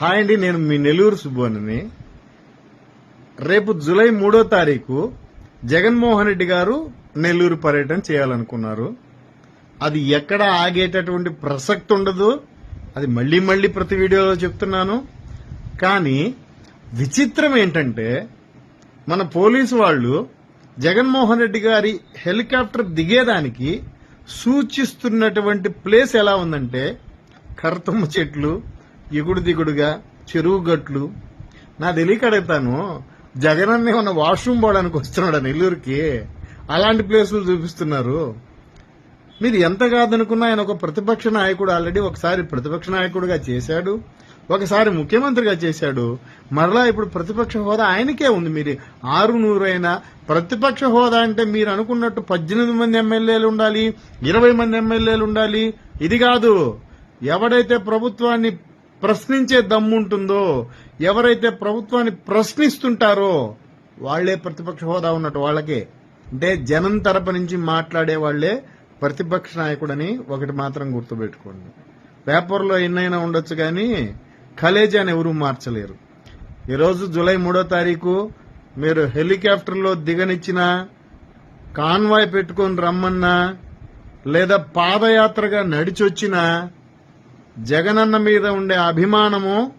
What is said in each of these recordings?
Hi అండి నేను మీ నెల్లూరు సుబ్బోని రేపు జూలై మూడో తారీఖు జగన్మోహన్ రెడ్డి గారు నెల్లూరు పర్యటన చేయాలనుకున్నారు. అది ఎక్కడ ఆగేటటువంటి ప్రసక్తి ఉండదు. అది మళ్ళీ మళ్ళీ ప్రతి వీడియోలో చెప్తున్నాను. కానీ విచిత్రం ఏంటంటే మన పోలీసు వాళ్ళు జగన్మోహన్ రెడ్డి గారి హెలికాప్టర్ దిగేదానికి సూచిస్తున్నటువంటి ప్లేస్ ఎలా ఉందంటే కర్తమ్మ చెట్లు ఎగుడు దిగుడుగా చెరువు గట్లు. నా తెలియక అడుగుతాను జగన్ అన్న ఏమన్నా వాష్రూమ్ పోవడానికి వస్తున్నాడు నెల్లూరుకి? అలాంటి ప్లేసులు చూపిస్తున్నారు. మీరు ఎంత కాదనుకున్నా ఆయన ఒక ప్రతిపక్ష నాయకుడు ఆల్రెడీ ఒకసారి ప్రతిపక్ష నాయకుడుగా చేశాడు. ఒకసారి ముఖ్యమంత్రిగా చేశాడు. మరలా ఇప్పుడు ప్రతిపక్ష హోదా ఆయనకే ఉంది. మీరు ఆరు నూరైనా ప్రతిపక్ష హోదా అంటే మీరు అనుకున్నట్టు పద్దెనిమిది మంది ఎమ్మెల్యేలు ఉండాలి ఇరవై మంది ఎమ్మెల్యేలు ఉండాలి. ఇది కాదు. ఎవడైతే ప్రభుత్వాన్ని ప్రశ్నించే దమ్ముంటుందో ఎవరైతే ప్రభుత్వాన్ని ప్రశ్నిస్తుంటారో వాళ్ళే ప్రతిపక్ష హోదా ఉన్నట్టు వాళ్ళకే. అంటే జనం తరపు నుంచి మాట్లాడే వాళ్ళే ప్రతిపక్ష నాయకుడని ఒకటి మాత్రం గుర్తుపెట్టుకోండి. పేపర్లో ఎన్నైనా ఉండొచ్చు కానీ కలేజాని ఎవరూ మార్చలేరు. ఈరోజు జూలై మూడో తారీఖు మీరు హెలికాప్టర్లో దిగనిచ్చిన కాన్వాయ్ పెట్టుకొని రమ్మన్నా లేదా పాదయాత్రగా నడిచొచ్చినా జగనన్న మీద ఉండే అభిమానము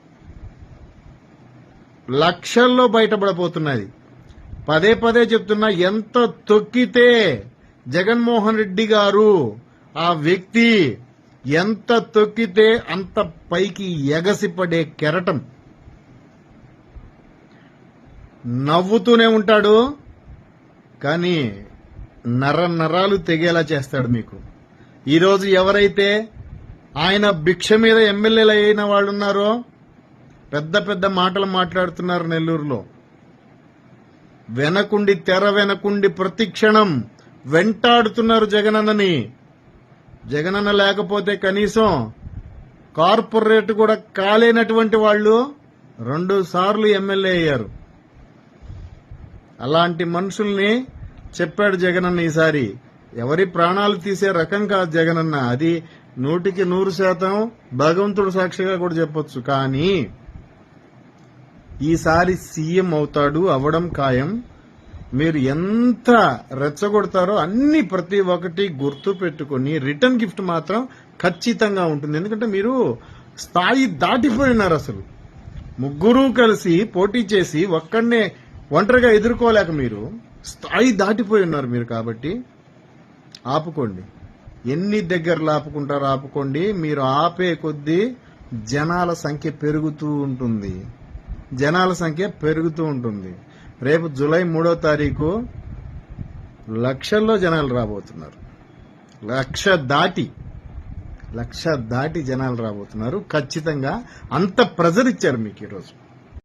లక్షల్లో బయటపడబోతున్నది. పదే పదే చెప్తున్నా ఎంత తొక్కితే జగన్మోహన్ రెడ్డి గారు ఆ వ్యక్తి ఎంత తొక్కితే అంత పైకి ఎగసిపడే కెరటం. నవ్వుతూనే ఉంటాడు కానీ నర నరాలు తెగేలా చేస్తాడు మీకు. ఈరోజు ఎవరైతే ఆయన భిక్ష మీద ఎమ్మెల్యేలు అయిన వాళ్ళు ఉన్నారో పెద్ద పెద్ద మాటలు మాట్లాడుతున్నారు నెల్లూరులో. వెనకుండి తెర వెనకుండి ప్రతి క్షణం వెంటాడుతున్నారు జగనన్నని. జగనన్న లేకపోతే కనీసం కార్పొరేట్ కూడా కాలేనటువంటి వాళ్ళు రెండు సార్లు ఎమ్మెల్యే అయ్యారు. అలాంటి మనుషుల్ని చెప్పాడు జగనన్న ఈసారి. ఎవరి ప్రాణాలు తీసే రకం కాదు జగనన్న. అది నూటికి నూరు శాతం భగవంతుడు సాక్షిగా కూడా చెప్పొచ్చు. కానీ ఈసారి సీఎం అవుతాడు అవడం ఖాయం. మీరు ఎంత రెచ్చగొడతారో అన్ని ప్రతి ఒక్కటి గుర్తు పెట్టుకుని రిటర్న్ గిఫ్ట్ మాత్రం ఖచ్చితంగా ఉంటుంది. ఎందుకంటే మీరు స్థాయి దాటిపోయినారు అసలు. ముగ్గురు కలిసి పోటీ చేసి ఒక్కడనే ఒంటరిగా ఎదుర్కోలేక మీరు స్థాయి దాటిపోయి ఉన్నారు మీరు కాబట్టి ఆపుకోండి. ఎన్ని దగ్గరలు ఆపుకుంటారో ఆపుకోండి మీరు ఆపే కొద్దీ జనాల సంఖ్య పెరుగుతూ ఉంటుంది. జనాల సంఖ్య పెరుగుతూ ఉంటుంది. రేపు జూలై మూడో తారీఖు లక్షల్లో జనాలు రాబోతున్నారు. లక్ష దాటి లక్ష దాటి జనాలు రాబోతున్నారు. ఖచ్చితంగా అంత ప్రెజర్ ఇచ్చారు మీకు ఈరోజు.